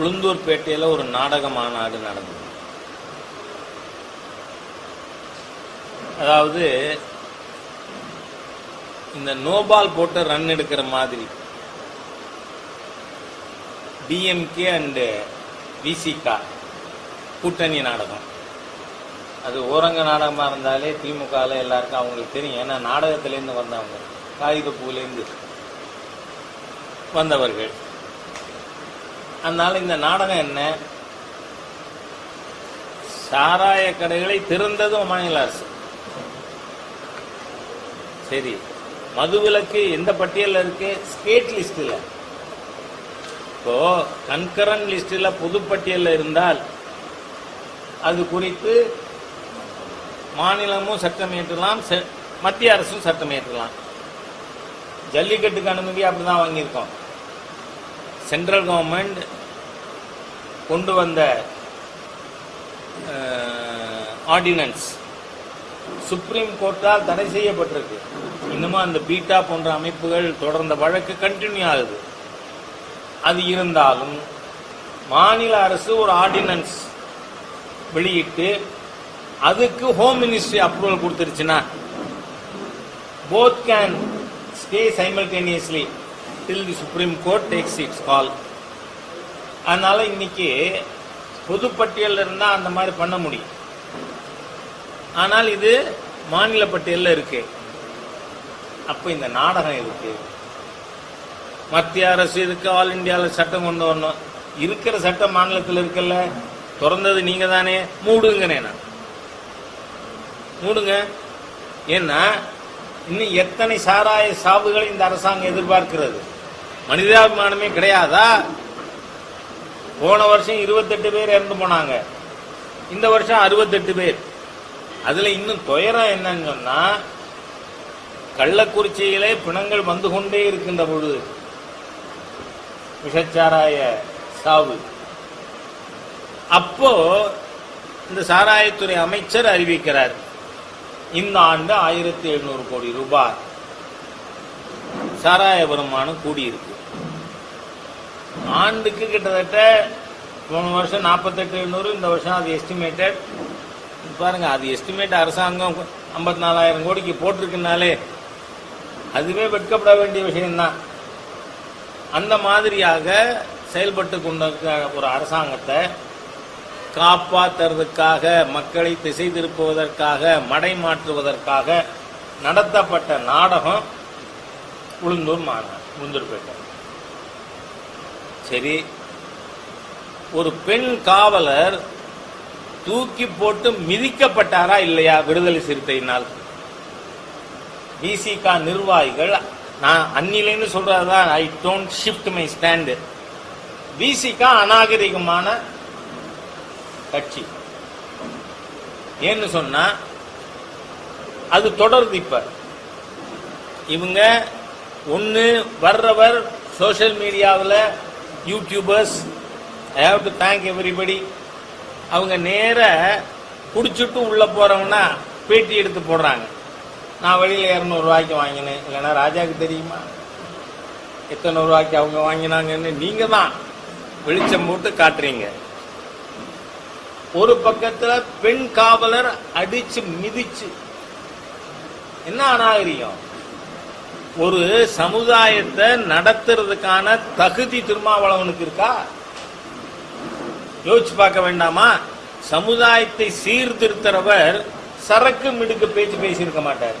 உளுந்தூர்பேட்டையில் ஒரு நாடக மாநாடு நடந்தது. அதாவது இந்த நோபால் போட்டு ரன் எடுக்கிற மாதிரி டிஎம்கே அண்டு விசிகா கூட்டணி நாடகம். அது ஓரங்க நாடகமாக இருந்தாலே திமுகவில் எல்லாருக்கும் அவங்களுக்கு தெரியும். ஏன்னா நாடகத்துலேருந்து வந்தவங்க காகிதப்பூலேருந்து வந்தவர்கள். அதனால இந்த நாடகம் என்ன? சாராய கடைகளை திறந்ததும் மாநில அரசு சரி மதுவிலக்கு எந்த பட்டியலில் இருக்கு? ஸ்டேட் லிஸ்டில். இப்போ கன்கரன் லிஸ்டில் பொதுப்பட்டியலில் இருந்தால் அது குறித்து மாநிலமும் சட்டம் இயற்றலாம் மத்திய அரசும் சட்டம் இயற்றலாம். ஜல்லிக்கட்டுக்கு அனுமதி அப்படிதான் வாங்கியிருக்கோம். சென்ட்ரல் கவர்மெண்ட் கொண்டு வந்த ஆர்டினன்ஸ் சுப்ரீம் கோர்ட்டால் தடை செய்யப்பட்டிருக்கு. இன்னமும் அந்த பீட்டா போன்ற அமைப்புகள் தொடர்ந்த வழக்கு கண்டினியூ ஆகுது. அது இருந்தாலும் மாநில அரசு ஒரு ஆர்டினன்ஸ் வெளியிட்டு அதுக்கு home ministry approval கொடுத்துருச்சுன்னா both can stay simultaneously till the Supreme Court takes its call அதனால இன்னைக்கு பொதுப்பட்டியலில் இருந்தால் அந்த மாதிரி பண்ண முடியும். ஆனால் இது மாநில பட்டியலில் இருக்கு. அப்போ இந்த நாடகம் இருக்கு மத்திய அரசு இதுக்கு ஆல் இந்தியாவில் சட்டம் கொண்டு வரணும். இருக்கிற சட்டம் மாநிலத்தில் இருக்கல திறந்தது நீங்க தானே மூடுங்கிறேன் நான். மூடுங்க. ஏன்னா இன்னும் எத்தனை சாராய சாவுகளை இந்த அரசாங்கம் எதிர்பார்க்கிறது? மனிதாபிமானமே கிடையாதா? போன வருஷம் இருபத்தெட்டு பேர் இறந்து போனாங்க. இந்த வருஷம் அறுபத்தெட்டு பேர். அதுல இன்னும் துயரம் என்னன்னு சொன்னா கள்ளக்குறிச்சியிலே பிணங்கள் வந்து கொண்டே இருக்கின்ற பொழுது விஷச்சாராய சாவு. அப்போ இந்த சாராயத்துறை அமைச்சர் அறிவிக்கிறார் இந்த ஆண்டு ஆயிரத்தி எழுநூறு கோடி ரூபாய் சாராய வருமானம் கூடியிருக்கு. ஆண்டுக்கு கிட்டத்தட்ட போன வருஷம் நாற்பத்தெட்டு எழுநூறு இந்த வருஷம் அது எஸ்டிமேட்டட் பாருங்க அது எஸ்டிமேட் அரசாங்கம் ஐம்பத்தி நாலாயிரம் கோடிக்கு போட்டிருக்குனாலே அதுவே வெட்கப்பட வேண்டிய விஷயம்தான். அந்த மாதிரியாக செயல்பட்டு கொண்டிருக்க ஒரு அரசாங்கத்தை காப்பாற்றுறதுக்காக மக்களை திசை திருப்புவதற்காக மடை மாற்றுவதற்காக நடத்தப்பட்ட நாடகம் உளுந்தூர் மாநாடு உளுந்தூர்பேட்டை சரி ஒரு பெண் காவலர் தூக்கி போட்டு மிதிக்கப்பட்டாரா இல்லையா விடுதலை சிறுத்தையினால்? விசிகா நிர்வாகிகள் நான் அந்நிலைன்னு சொல்றதுதான் I don't shift my stand Visika அநாகரிகமான கட்சி. ஏன்னு சொன்னா அது தொடருது இப்ப. இவங்க ஒன்று வர்றவர் சோஷியல் மீடியாவில் YouTubers I have to thank everybody அவங்க நேர குடிச்சுட்டு உள்ள போறவங்கன்னா பேட்டி எடுத்து போடுறாங்க. நான் வெளியில இரநூறுவாய்க்கு வாங்கினேன். இல்லைன்னா ராஜாவுக்கு தெரியுமா? எத்தனை ரூபாய்க்கு அவங்க வாங்கினாங்கன்னு நீங்க தான் வெளிச்சம் போட்டு காட்டுறீங்க. ஒரு பக்கத்துல பெண் காவலர் அடிச்சு மிதிச்சு. என்ன அநாகரிகம் ஒரு சமுதாயத்தை நடத்துறதுக்கான தகுதி திருமாவளவனுக்கு இருக்கா? யோசிச்சு பார்க்க வேண்டாமா? சமுதாயத்தை சீர்திருத்தறவர் சரக்கு மிடுக்கு பேச்சு பேசியிருக்க மாட்டார்.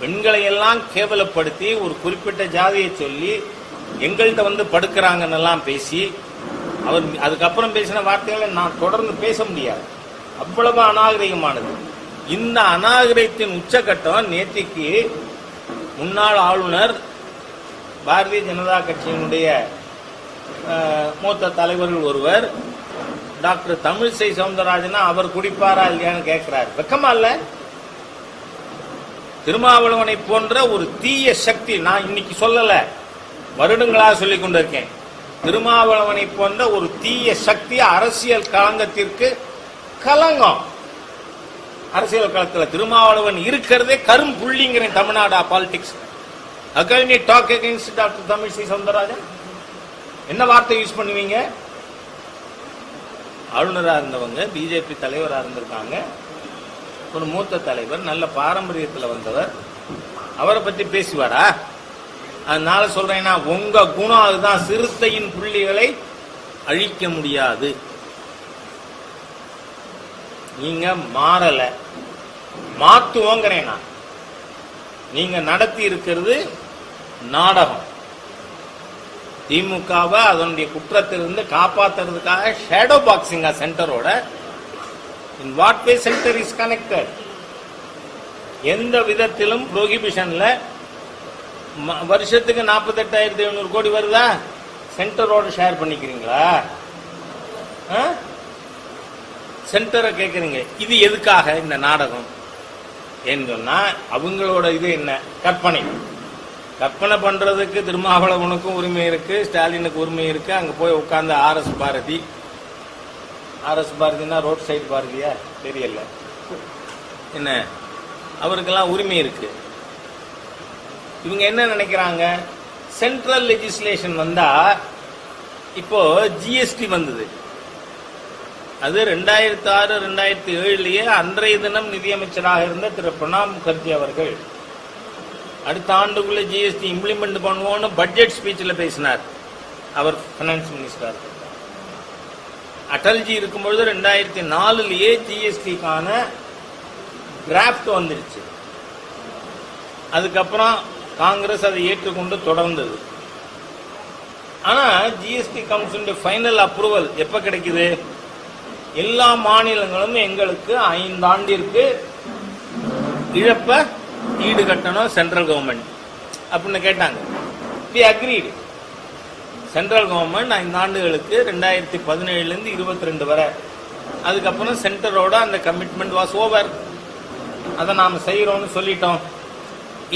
பெண்களை எல்லாம் கேவலப்படுத்தி ஒரு குறிப்பிட்ட ஜாதியை சொல்லி எங்கள்கிட்ட வந்து படுக்கிறாங்கன்னெல்லாம் பேசி அவர் அதுக்கப்புறம் பேசின வார்த்தைகளை நான் தொடர்ந்து பேச முடியாது. அவ்வளவு அநாகரிகமானது. இந்த அநாகரிகத்தின் உச்சகட்டம் நேற்றுக்கு முன்னாள் ஆளுநர் பாரதிய ஜனதா கட்சியினுடைய மூத்த தலைவர்கள் ஒருவர் டாக்டர் தமிழிசை சவுந்தரராஜனா அவர் குடிப்பாரா இல்லையான்னு கேட்கிறார் வெக்கமா இல்ல? திருமாவளவனை போன்ற ஒரு தீய சக்தி நான் இன்னைக்கு சொல்லல. வருடங்களா சொல்லிக் கொண்டிருக்கேன். திருமாவளவனை போன்ற ஒரு தீய சக்தி அரசியல் களங்கத்திற்கு கலங்கம். அரசியல் காலத்தில் திருமாவளவன் இருக்கிறதே கரும் புள்ளிங்கிற Tamil Nadu politics again talk against doctor Tamilisai Soundararajan என்ன வார்த்தை யூஸ் பண்ணுவீங்க? ஆளுநராக இருந்தவங்க பிஜேபி தலைவராக இருந்திருக்காங்க. ஒரு மூத்த தலைவர் நல்ல பாரம்பரியத்தில் வந்தவர். அவரை பற்றி பேசுவாரா? அதனால சொல்றேன்னா உங்க குணம் அதுதான். சிறுத்தையின் புள்ளிகளை அழிக்க முடியாது. நீங்க மாறல. மாத்துவோங்கிறேன் நான். நீங்க நடத்தி இருக்கிறது நாடகம். திமுகவை அதனுடைய குற்றத்திலிருந்து காப்பாத்துறதுக்காக ஷேடோ பாக்ஸிங்கா சென்டரோட in what way centre is connected எந்த விதத்திலும் ப்ரோஹிபிஷன்ல வருஷத்துக்கு நாற்பத்தெட்டாயிரத்தி எழுநூறு கோடி வருதா? சென்டரோட ஷேர் பண்ணிக்கிறீங்களா? சென்டரை கேட்குறீங்க இது எதுக்காக இந்த நாடகம்? ஏன்னு சொன்னால் அவங்களோட இது என்ன? கற்பனை. கற்பனை பண்ணுறதுக்கு திருமாவளவனுக்கும் உரிமை இருக்குது ஸ்டாலினுக்கு உரிமை இருக்குது அங்கே போய் உட்காந்து ஆர்எஸ் பாரதி. ஆர்எஸ் பாரதினா ரோட் சைடு பாரதியா? தெரியல. என்ன? அவருக்கெல்லாம் உரிமை இருக்கு. இவங்க என்ன நினைக்கிறாங்க? சென்ட்ரல் லெஜிஸ்லேஷன் வந்தா இப்போ ஜிஎஸ்டி வந்தது. அது ரெண்டாயிரத்தி ஆறு ரெண்டாயிரத்தி ஏழுலயே அன்றைய தினம் நிதியமைச்சராக இருந்த திரு பிரணாப் முகர்ஜி அவர்கள். அடுத்த ஆண்டுக்குள்ள ஜிஎஸ்டி இம்ப்ளிமெண்ட் பண்ணுவோம்னு பட்ஜெட் ஸ்பீச்சில் பேசினார். அவர் ஃபைனான்ஸ் மினிஸ்டர் அடல்ஜி இருக்கும்பொழுது ரெண்டாயிரத்தி நாலுலயே ஜிஎஸ்டிக்கான டிராஃப்ட் வந்துருச்சு. அதுக்கப்புறம் காங்கிரஸ் அதை ஏற்றுக்கொண்டு தொடர்ந்தது. ஆனா ஜிஎஸ்டி கவுன்சிலுடைய ஃபைனல் அப்ரூவல் எப்ப கிடைக்குது? எல்லா மாநிலங்களும் எங்களுக்கு ஐந்தாண்டிற்கு இழப்ப ஈடு கட்டணும் சென்ட்ரல் கவர்மெண்ட் அப்படின்னு கேட்டாங்க. தி அக்ரீடு சென்ட்ரல் கவர்மெண்ட் ஐந்து ஆண்டுகளுக்கு ரெண்டாயிரத்தி பதினேழுலேருந்து இருபத்தி ரெண்டு வரை. அதுக்கப்புறம் சென்டரோட அந்த கமிட்மெண்ட் வாஸ் ஓவர் அதை நாம் செய்கிறோம்னு சொல்லிட்டோம்.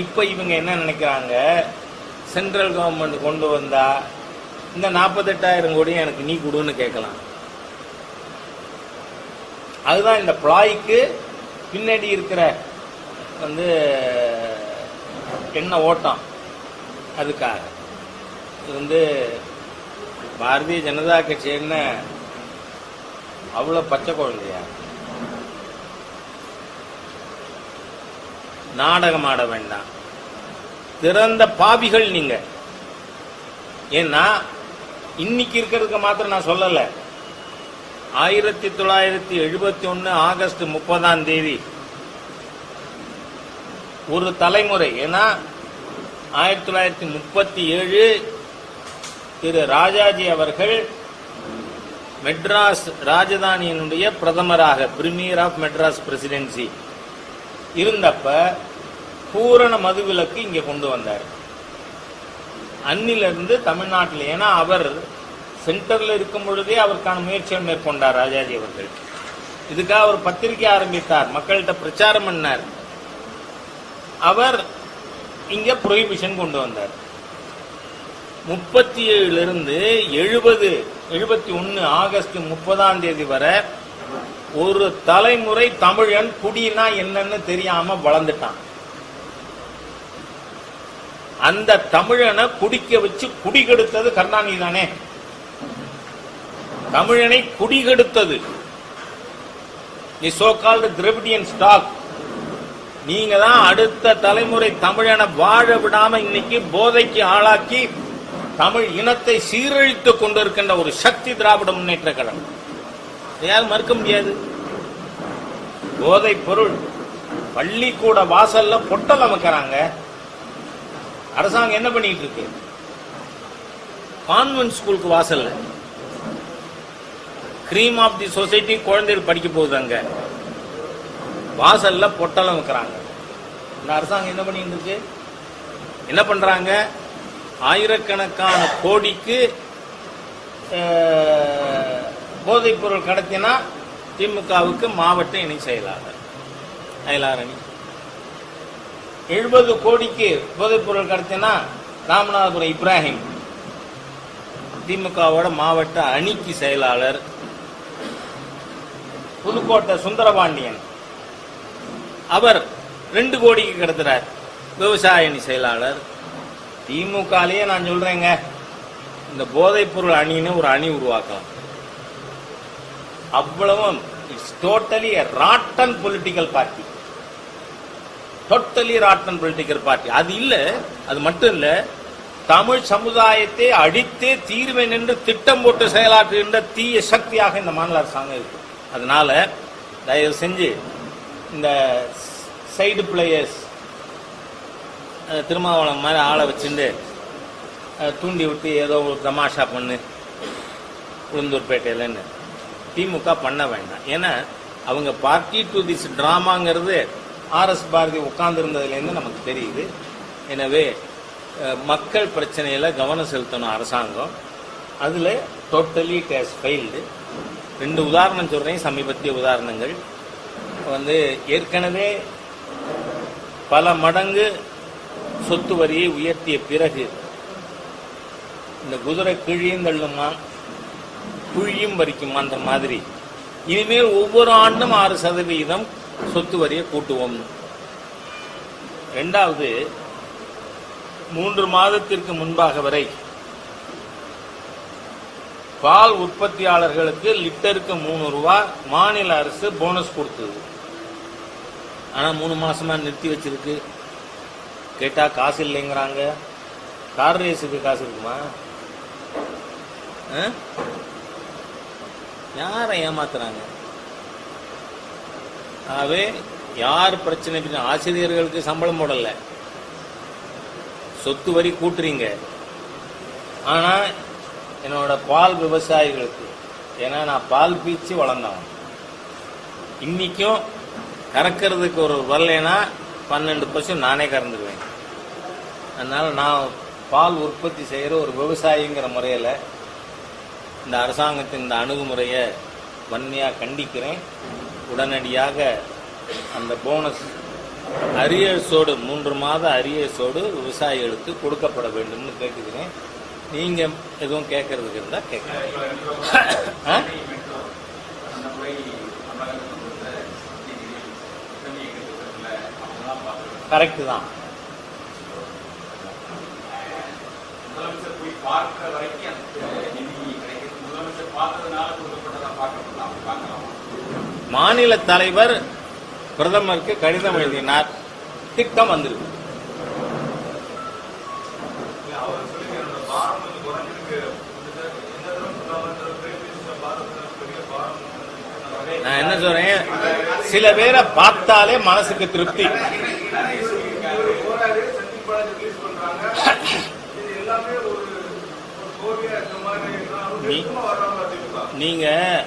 இப்போ இவங்க என்ன நினைக்கிறாங்க? சென்ட்ரல் கவர்மெண்ட் கொண்டு வந்தா இந்த நாற்பத்தெட்டாயிரம் கோடியும் எனக்கு நீ கொடுன்னு கேட்கலாம். அதுதான் இந்த பிளாய்க்கு பின்னாடி இருக்கிற வந்து என்ன ஓட்டம். அதுக்காக. இது வந்து பாரதிய ஜனதா கட்சி என்ன? அவ்வளோ பச்சை குழந்தையா? நாடகம் ஆட வேண்டாம். திறந்த பாவிகள் நீங்க. ஏன்னா இன்னைக்கு இருக்கிறதுக்கு மாத்திரம் நான் சொல்லலை. ஆயிரத்தி தொள்ளாயிரத்தி எழுபத்தி ஒன்று ஆகஸ்ட் முப்பதாம் தேதி ஒரு தலைமுறை. ஏன்னா ஆயிரத்தி தொள்ளாயிரத்தி முப்பத்தி ஏழு திரு ராஜாஜி அவர்கள் மெட்ராஸ் ராஜதானியினுடைய பிரதமராக பிரிமியர் ஆஃப் மெட்ராஸ் பிரசிடென்சி இருந்தப்ப பூரண மதுவிலக்கு இங்கே கொண்டு வந்தார். அன்னிலிருந்து தமிழ்நாட்டில் ஏன்னா அவர் சென்டர்ல இருக்கும் பொழுதே அவருக்கான முயற்சியை மேற்கொண்டார் ராஜாஜி அவர்கள். இதுக்காக அவர் பத்திரிகை ஆரம்பித்தார். மக்கள்கிட்ட பிரச்சாரம் பண்ணார். அவர் இங்க புரோஹிபிஷன் கொண்டு வந்தார். முப்பத்தி ஏழுல இருந்து எழுபது எழுபத்தி ஒன்னு ஆகஸ்ட் முப்பதாம் தேதி வரை ஒரு தலைமுறை தமிழன் குடினா என்னன்னு தெரியாம வளர்ந்துட்டான். அந்த தமிழனை குடிக்க வச்சு குடிகெடுத்தது கருணாநிதி தானே? தமிழனை குடிகெடுத்தது. The so called Dravidian stock நீங்க தான் அடுத்த தலைமுறை தமிழனை வாழ விடாம இன்னைக்கு போதைக்கு ஆளாக்கி தமிழ் இனத்தை சீரழித்துக் கொண்டிருக்கின்ற ஒரு சக்தி திராவிட முன்னேற்ற கழகம். யாரும் மறுக்க முடியாது. போதை பொருள் பள்ளிக்கூட வாசல்ல பொட்டல் அமைக்கிறாங்க. அரசாங்கம் என்ன பண்ணிட்டு இருக்கு? கான்வென்ட் ஸ்கூலுக்கு வாசல்ல. கிரீம் ஆஃப் தி சொசைட்டி குழந்தைகள் படிக்க போகுது அங்க வாசல்ல பொட்டலம் வைக்கிறாங்க. இந்த அரசாங்கம் என்ன பண்ணிட்டு இருக்கு? என்ன பண்றாங்க? ஆயிரக்கணக்கான கோடிக்கு போதைப் பொருள் கடத்தினா திமுகவுக்கு மாவட்ட இணை செயலாளர். அயலாரணி. எழுபது கோடிக்கு போதைப் பொருள் கடத்தினா ராமநாதபுரம் இப்ராஹிம். திமுகவோட மாவட்ட அணிக்கு செயலாளர். புதுக்கோட்டை சுந்தரபாண்டியன். அவர் ரெண்டு கோடிக்கு கிடத்துறார். விவசாய அணி செயலாளர். திமுகலயே நான் சொல்றேங்க. இந்த போதைப் பொருள் அணின்னு ஒரு அணி உருவாக்கலாம். அவ்வளவும் it's totally rotten political party totally rotten political party அது இல்ல அது மட்டும் இல்ல தமிழ் சமுதாயத்தை அடித்தே தீர்வேன் என்று திட்டம் போட்டு செயலாற்றுகின்ற தீய சக்தியாக இந்த மாநில அரசாங்கம் இருக்கு. அதனால் தயவு செஞ்சு இந்த சைடு பிளேயர்ஸ் திருமாவளம் மாதிரி ஆளை வச்சுட்டு தூண்டி விட்டு ஏதோ ஒரு தமாஷா பண்ணு உளுந்தூர்பேட்டையிலன்னு. திமுக பண்ண வேண்டாம். ஏன்னா அவங்க பார்ட்டி டு திஸ் ட்ராமாங்கிறது ஆர்எஸ் பாரதி உட்கார்ந்துருந்ததுலேருந்து நமக்கு தெரியுது. எனவே மக்கள் பிரச்சனையில் கவனம் செலுத்தணும் அரசாங்கம். அதில் டோட்டலி டேஸ் ஃபெயில்டு ரெண்டு உதாரணம் சொல்கிறேன் சமீபத்திய உதாரணங்கள். வந்து ஏற்கனவே பல மடங்கு சொத்து வரியை உயர்த்திய பிறகு இந்த குதிரை கிழியும் தள்ளுமா குழியும் வரிக்குமா அந்த மாதிரி. இனிமேல் ஒவ்வொரு ஆண்டும் ஆறு சதவீதம் சொத்து வரியை கூட்டுவோம். ரெண்டாவது மூன்று மாதத்திற்கு முன்பாக வரை பால் உற்பத்தியாளர்களுக்கு லிட்டருக்கு மூணு ரூபா மாநில அரசு போனஸ் கொடுத்தது. ஆனா மூணு மாசமா நிறுத்தி வச்சிருக்கு. கேட்டா காசு இல்லைங்கிறாங்க. கார் ரேஸுக்கு காசு இருக்குமா? ஆ? யாரை ஏமாத்துறாங்க? ஆகவே யார் பிரச்சனை ஆசிரியர்களுக்கு சம்பளம் போடல. சொத்து வரி கூட்டுறீங்க. ஆனா என்னோட பால் விவசாயிகளுக்கு ஏன்னா நான் பால் பீச்சு வளர்ந்தவன். இன்னைக்கும் கறக்கிறதுக்கு ஒரு வரலைன்னா பன்னெண்டு பசு நானே கறந்துக்குவேன் அதனால் நான் பால் உற்பத்தி செய்கிற ஒரு விவசாயிங்கிற முறையில் இந்த அரசாங்கத்தின் இந்த அணுகுமுறையை வன்மையாக கண்டிக்கிறேன். உடனடியாக அந்த போனஸ் அரியர்ஸோடு மூன்று மாத அரியர்ஸோடு விவசாயிகளுக்கு கொடுக்கப்பட வேண்டும்னு கேட்டுக்கிறேன். நீங்க எதுவும் கேட்கறதுக்கு இருந்தா கேட்கலாம்? கரெக்ட் தான். மாநில தலைவர் பிரதமருக்கு கடிதம் எழுதினார். திட்டம் வந்திருக்கு அவர் சொல்லி என்னோட பாரம் வந்து குறைஞ்சிருக்கு எந்த தடவை முதலமைச்சர் பேசி பாரதத்துல பெரிய பாரம் நான் என்ன சொல்றேன் சில பேரை பார்த்தாலே மனசுக்கு திருப்தி. நீ- நீங்க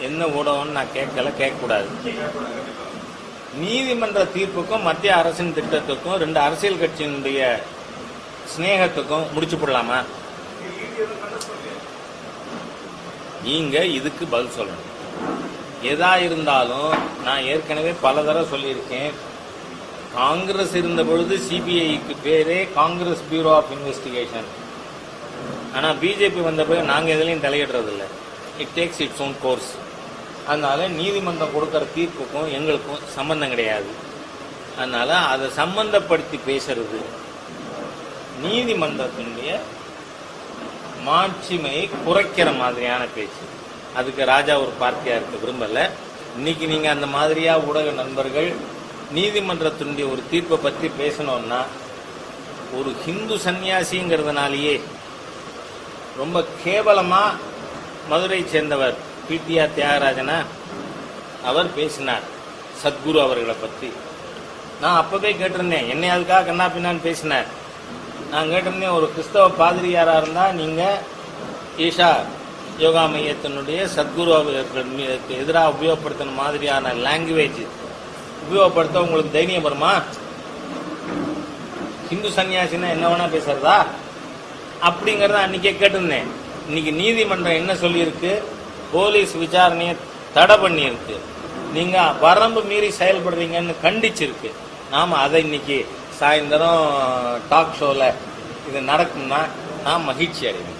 என்ன ஊடகம்னு நான் கேட்கல கேட்கக்கூடாது. நீதிமன்ற தீர்ப்புக்கும் மத்திய அரசின் திட்டத்துக்கும் ரெண்டு அரசியல் கட்சியினுடைய சிநேகத்துக்கும் முடிச்சு போடலாமா? நீங்க இதுக்கு பதில் சொல்லணும். எதா இருந்தாலும் நான் ஏற்கனவே பல தடவை சொல்லியிருக்கேன். காங்கிரஸ் இருந்த பொழுது சிபிஐக்கு பேரே காங்கிரஸ் பியூரோ ஆஃப் இன்வெஸ்டிகேஷன் ஆனால் பிஜேபி வந்த பிறகு நாங்கள் எதுலையும் தலையிடுறதில்ல. It takes its own course அதனால நீதிமன்றம் கொடுக்குற தீர்ப்புக்கும் எங்களுக்கும் சம்பந்தம் கிடையாது. அதனால அதை சம்பந்தப்படுத்தி பேசுறது நீதிமன்றத்தினுடைய மாட்சிமையை குறைக்கிற மாதிரியான பேச்சு. அதுக்கு ராஜா ஒரு பார்ட்டியா இருக்க விரும்பல. இன்னைக்கு நீங்க அந்த மாதிரியா ஊடக நண்பர்கள் நீதிமன்றத்தினுடைய ஒரு தீர்ப்பை பத்தி பேசணும்னா ஒரு ஹிந்து சன்னியாசிங்கிறதுனாலேயே ரொம்ப கேவலமா மதுரை சேர்ந்தவர் பிடிஆர் தியாகராஜனா அவர் பேசினார் சத்குரு அவர்களை பத்தி. நான் அப்பவே கேட்டிருந்தேன் என்னை அதுக்காக கண்ணா பின்னான்னு பேசினார். நான் கேட்டிருந்தேன் ஒரு கிறிஸ்தவ பாதிரியாரா இருந்தா நீங்க ஈஷா யோகா மையத்தினுடைய சத்குரு எதிராக உபயோகப்படுத்தின மாதிரியான லாங்குவேஜ் உபயோகப்படுத்த உங்களுக்கு தைரியம் வருமா? ஹிந்து சன்னியாசினா என்ன வேணா பேசுறதா? அப்படிங்கறத அன்னைக்கே கேட்டிருந்தேன். இன்னைக்கு நீதிமன்றம் என்ன சொல்லியிருக்கு? போலீஸ் விசாரணையை தடை பண்ணியிருக்கு. நீங்க வரம்பு மீறி செயல்படுறீங்கன்னு கண்டிச்சிருக்கு. நாம அதை இன்னைக்கு சாயந்தரம் டாக் ஷோல இது நடக்கும்னா நான் மகிழ்ச்சி அடைவேன்.